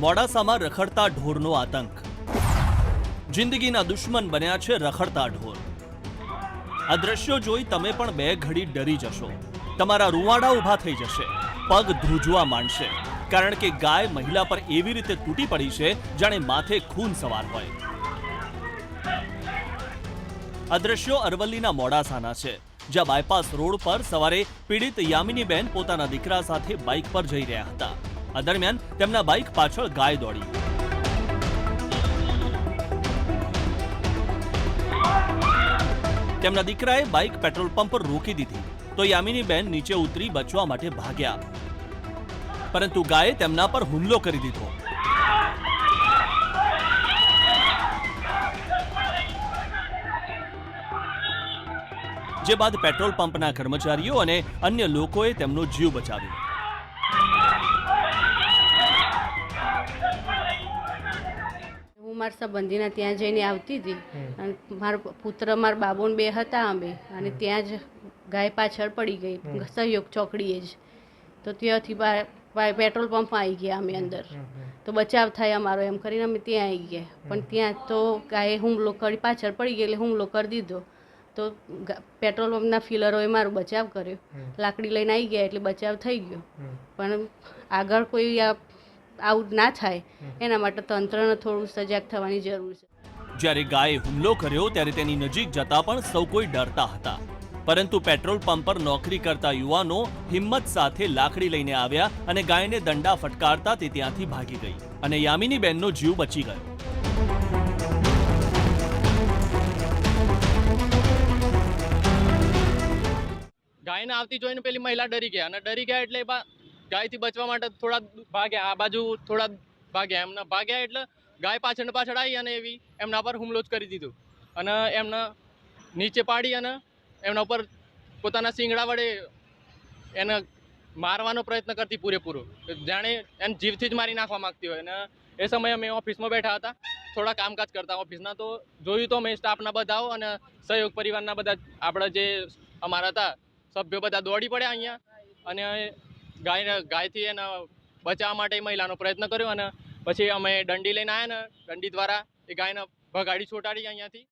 મોડાસામાં રખડતા ઢોરનો આતંક. જિંદગીના દુશ્મન બન્યા છે રખડતા ઢોર. આ દ્રશ્યો જોઈ તમે પણ બે ઘડી ડરી જશો. તમારા રૂવાડા ઊભા થઈ જશે. પગ ધ્રુજવા માંડશે. કારણ કે ગાય મહિલા પર એવી રીતે તૂટી પડી છે, જાણે માથે ખૂન સવાર હોય. આ અરવલ્લીના મોડાસાના છે, જ્યાં બાયપાસ રોડ પર સવારે પીડિત યામિનીબેન પોતાના દીકરા સાથે બાઇક પર જઈ રહ્યા હતા. આ દરમિયાન તેમના બાઇક પાછળ ગાય દોડી. તેમના દીકરાએ બાઇક પેટ્રોલ પંપ પર રોકી દીધી. તો યામિનીબેન નીચે ઉતરી બચવા માટે ભાગ્યા. પરંતુ ગાયે તેમના પર હુમલો કરી દીધો. જે બાદ પેટ્રોલ પંપના કર્મચારીઓ અને અન્ય લોકોએ તેમનો જીવ બચાવ્યો. મારા સંબંધીના ત્યાં જઈને આવતી હતી. અને મારો પુત્ર મારા બાબુને બે હતા અમે. અને ત્યાં જ ગાય પાછળ પડી ગઈ. સહયોગ ચોકડીએ જ. તો ત્યાંથી પેટ્રોલ પંપ આવી ગયા અમે અંદર. તો બચાવ થાય અમારો એમ કરીને અમે ત્યાં આવી ગયા. પણ ત્યાં તો ગાયે હુમલો કરી પાછળ પડી ગઈ એટલે હુમલો કરી દીધો. તો પેટ્રોલ પંપના ફિલરોએ મારો બચાવ કર્યો. લાકડી લઈને આવી ગયા એટલે બચાવ થઈ ગયો. પણ આગળ કોઈ આ આવું ના થાય એના માટે તંત્રને થોડું સજાગ થવાની જરૂર છે. જ્યારે ગાયે હુમલો કર્યો ત્યારે તેની નજીક જતા પણ સૌ કોઈ ડરતા હતા. પરંતુ પેટ્રોલ પંપ પર નોકરી કરતા યુવાનો હિંમત સાથે લાકડી લઈને આવ્યા અને ગાયને દંડા ફટકારતા તે ત્યાંથી ભાગી ગઈ અને યામિની બેનનો જીવ બચી ગયો. ગાયને આવતી જોઈને પેલી મહિલા ડરી ગયા અને ડરી ગયા એટલે બા ગાયથી બચવા માટે થોડા ભાગ્યા આ બાજુ થોડા ભાગ્યા એમના ભાગ્યા એટલે ગાય પાછળ પાછળ આવી અને એવી એમના પર હુમલો જ કરી દીધો. અને એમને નીચે પાડી અને એમના ઉપર પોતાના શિંગડા વડે એને મારવાનો પ્રયત્ન કરતી પૂરેપૂરો. જાણે એને જીવથી જ મારી નાખવા માગતી હોય. અને એ સમયે અમે ઓફિસમાં બેઠા હતા. થોડા કામકાજ કરતા ઓફિસના. તો જોયું તો અમે સ્ટાફના બધા અને સહયોગ પરિવારના બધા આપણા જે અમારા હતા, સભ્યો બધા દોડી પડ્યા અહીંયા. અને ગાય ગાયથી એને બચાવવા માટે મહિલાનો પ્રયત્ન કર્યો અને પછી અમે દંડી લઈને આવ્યા ને, દંડી દ્વારા એ ગાયને ભગાડી છોટાડી અહીંયાથી.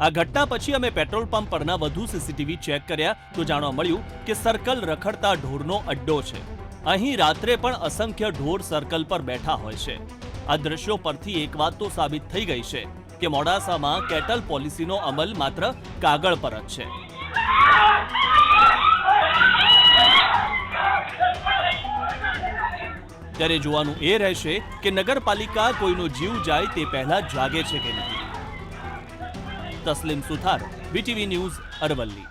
આ ઘટના પછી અમે પેટ્રોલ પંપ પરના વધુ સીસીટીવી ચેક કર્યા તો જાણવા મળ્યું કે સર્કલ રખડતા ઢોરનો અડ્ડો છે. અહીં રાત્રે પણ અસંખ્ય ઢોર સર્કલ પર બેઠા હોય છે. આ દ્રશ્યો પરથી એક વાત તો સાબિત થઈ ગઈ છે કે મોડાસામાં કેટલ પોલિસીનો અમલ માત્ર કાગળ પર જ છે. ત્યારે જોવાનું એ રહેશે કે નગરપાલિકા કોઈનો જીવ જાય તે પહેલા જાગે છે કે નહીં તસ્લીમ સુથાર બીટીવી ન્યૂઝ અરવલ્લી.